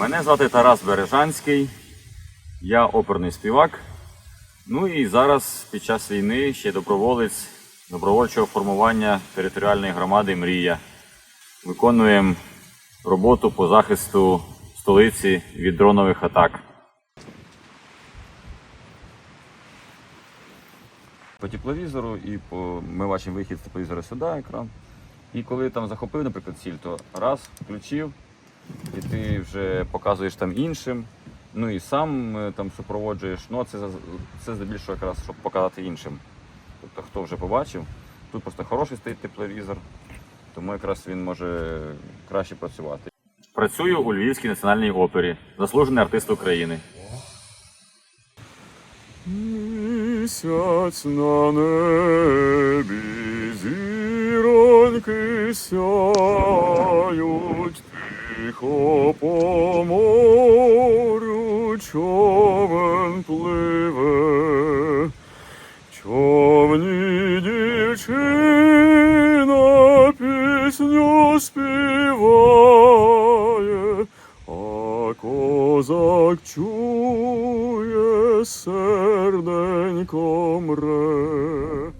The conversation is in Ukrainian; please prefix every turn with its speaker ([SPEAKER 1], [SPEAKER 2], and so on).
[SPEAKER 1] Мене звати Тарас Бережанський, я оперний співак. Ну і зараз під час війни ще доброволець добровольчого формування територіальної громади Мрія. Виконуємо роботу по захисту столиці від дронових атак. По тепловізору і по ми бачимо вихід з тепловізора сюди, екран. І коли там захопив, наприклад, ціль, то раз, включив, і ти вже показуєш там іншим. Ну і сам е, там супроводжуєш. Ну, це, за- це здебільшого якраз, щоб показати іншим. Тобто, хто вже побачив, тут просто хороший стоїть тепловізор, тому якраз він може краще працювати. Працюю у Львівській національній опері, заслужений артист України.
[SPEAKER 2] Місяць на небі, зіроньки сяють, тихо по морю човен пливе, човні дівчина пісню співає, а козак чує серденько мре.